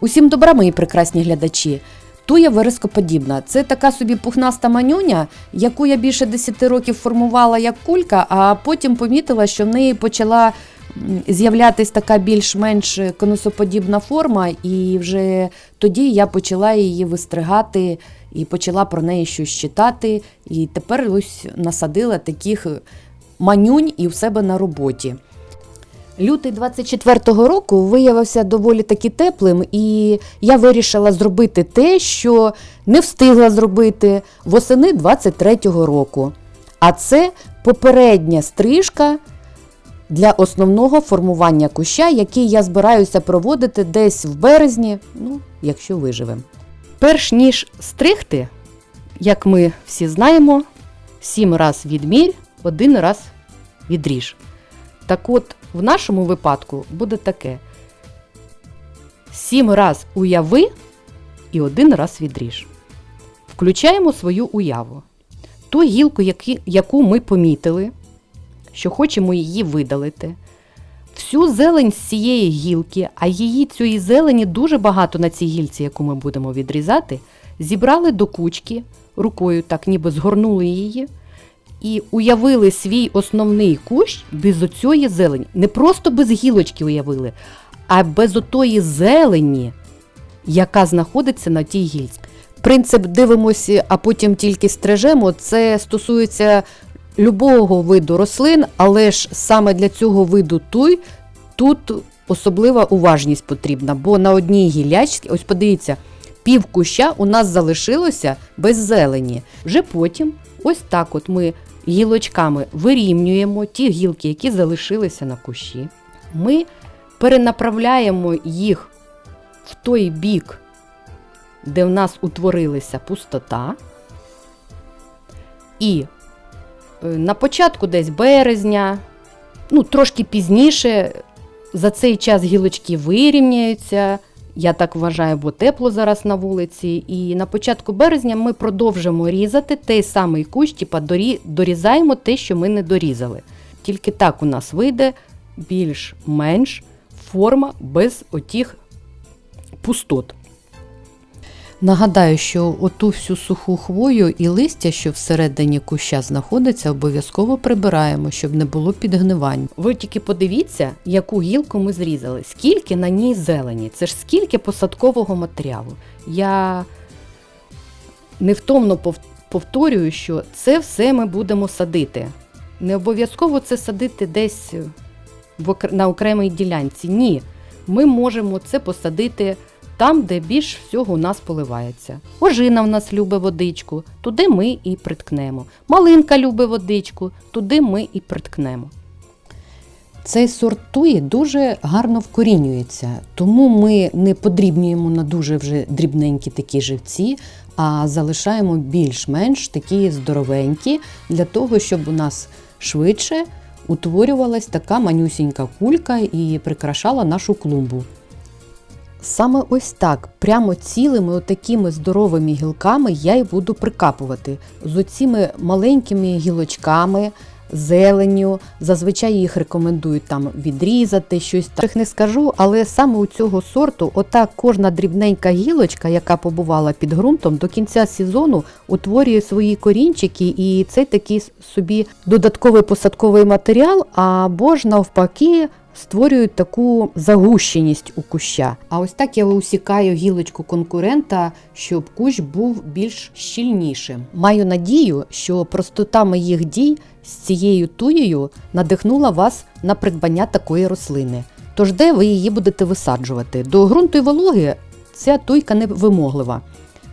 Усім добра, мої прекрасні глядачі. Туя верескоподібна. Це така собі пухнаста манюня, яку я більше 10 років формувала як кулька, а потім помітила, що в неї почала з'являтись така більш-менш конусоподібна форма, і вже тоді я почала її вистригати і почала про неї щось читати. І тепер ось насадила таких манюнь і в себе на роботі. Лютий 24-го року виявився доволі таки теплим, і я вирішила зробити те, що не встигла зробити восени 23-го року. А це попередня стрижка для основного формування куща, який я збираюся проводити десь в березні, ну, якщо виживемо. Перш ніж стригти, як ми всі знаємо, сім раз відмірь, один раз відріж. Так от, в нашому випадку буде таке: сім раз уяви і один раз відріж. Включаємо свою уяву. Ту гілку, яку ми помітили, що хочемо її видалити. Всю зелень з цієї гілки, а її цієї зелені дуже багато на цій гілці, яку ми будемо відрізати, зібрали до кучки, рукою так ніби згорнули її і уявили свій основний кущ без оцієї зелені. Не просто без гілочки уявили, а без отої зелені, яка знаходиться на тій гільці. Принцип дивимося, а потім тільки стрижемо. Це стосується любого виду рослин, але ж саме для цього виду туй тут особлива уважність потрібна, бо на одній гілячці, ось подивіться, пів куща у нас залишилося без зелені. Вже потім, ось так, от ми гілочками вирівнюємо ті гілки, які залишилися на кущі. Ми перенаправляємо їх в той бік, де в нас утворилася пустота. І е, на початку десь березня, ну трошки пізніше, за цей час гілочки вирівняються. Я так вважаю, бо тепло зараз на вулиці. І на початку березня ми продовжимо різати той самий кущ, типа дорізаємо те, що ми не дорізали. Тільки так у нас вийде більш-менш форма без отіх пустот. Нагадаю, що оту всю суху хвою і листя, що всередині куща знаходиться, обов'язково прибираємо, щоб не було підгнивань. Ви тільки подивіться, яку гілку ми зрізали, скільки на ній зелені. Це ж скільки посадкового матеріалу. Я невтомно повторюю, що це все ми будемо садити. Не обов'язково це садити десь на окремій ділянці. Ні. Ми можемо це посадити там, де більш всього у нас поливається. Ожина в нас любить водичку, туди ми і приткнемо. Малинка любить водичку, туди ми і приткнемо. Цей сорт туї дуже гарно вкорінюється, тому ми не подрібнюємо на дуже вже дрібненькі такі живці, а залишаємо більш-менш такі здоровенькі для того, щоб у нас швидше утворювалась така манюсінька кулька і прикрашала нашу клумбу. Саме ось так, прямо цілими отакими здоровими гілками я й буду прикапувати з оціми маленькими гілочками, зеленню. Зазвичай їх рекомендують там відрізати, щось так не скажу, але саме у цього сорту, отак кожна дрібненька гілочка, яка побувала під ґрунтом, до кінця сезону утворює свої корінчики, і це такий собі додатковий посадковий матеріал, або ж навпаки. Створюють таку загущеність у куща. А ось так я усікаю гілочку конкурента, щоб кущ був більш щільнішим. Маю надію, що простота моїх дій з цією туєю надихнула вас на придбання такої рослини. Тож де ви її будете висаджувати? До ґрунту і вологи ця туйка не вимоглива.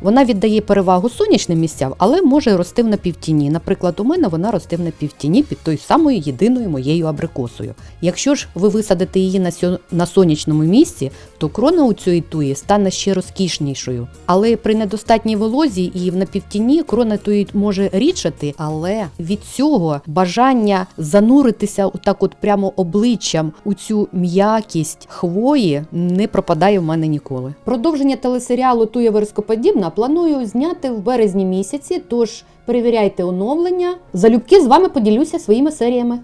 Вона віддає перевагу сонячним місцям, але може рости в напівтіні. Наприклад, у мене вона росте в напівтіні під тою самою єдиною моєю абрикосою. Якщо ж ви висадите її на, сьо- на сонячному місці, то крона у цієї туї стане ще розкішнішою. Але при недостатній волозі і в напівтіні крона туї може рідшати, але від цього бажання зануритися отак от прямо обличчям у цю м'якість хвої не пропадає в мене ніколи. Продовження телесеріалу Туя верескоподібна планую зняти в березні місяці, тож перевіряйте оновлення. Залюбки з вами поділюся своїми серіями.